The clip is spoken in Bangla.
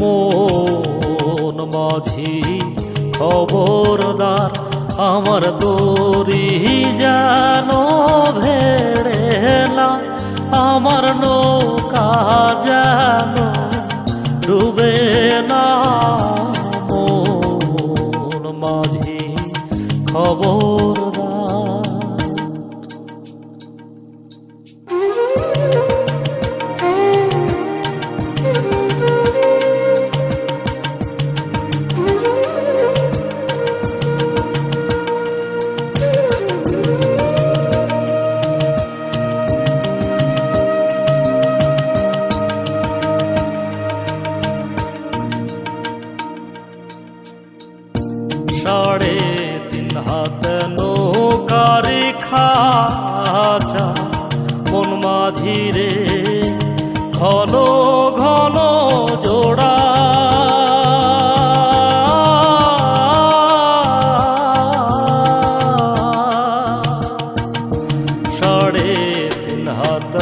মন মাঝি খবরদার, আমার দড়ি যেন ভেড়ে না, আমার নৌকা যেন ডুবে না। মন মাঝি খবরদার চড়ে তিন হাত নৌকার খাচা কোন মাঝি ঘন ঘন জোড়া সড়ে তিন হাত